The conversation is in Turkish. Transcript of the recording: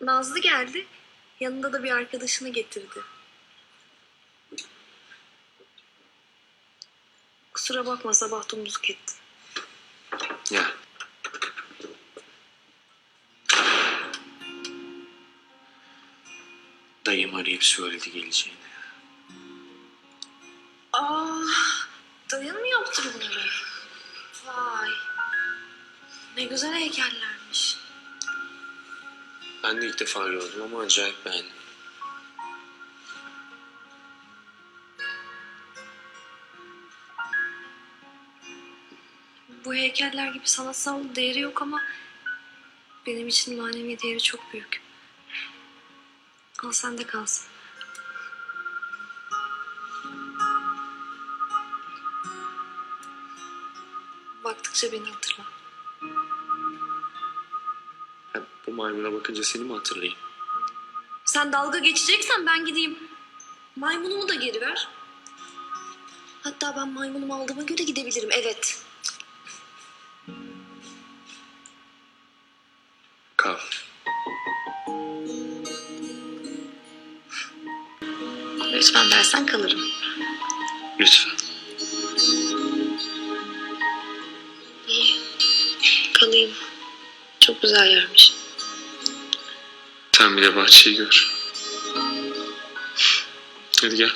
Nazlı geldi. Yanında da bir arkadaşını getirdi. Kusura bakma sabah domuzluk ettim. Ya. Dayım arayıp söyledi geleceğini. Aa, dayın mı yaptı bunları? Vay. Ne güzel heykellermiş. Ben de ilk defa gördüm ama acayip beğendim. Bu heykeller gibi sanatsal değeri yok ama benim için manevi değeri çok büyük. Al sende kalsın. Baktıkça beni hatırla. Ha, bu maymuna bakınca seni mi hatırlayayım? Sen dalga geçeceksen ben gideyim. Maymunumu da geri ver. Hatta ben maymunumu aldığıma göre gidebilirim. Evet. Kal. Lütfen versen kalırım. Lütfen. İyi. Kalayım. Çok güzel yermiş. Sen bir de bahçeyi gör. Hadi gel.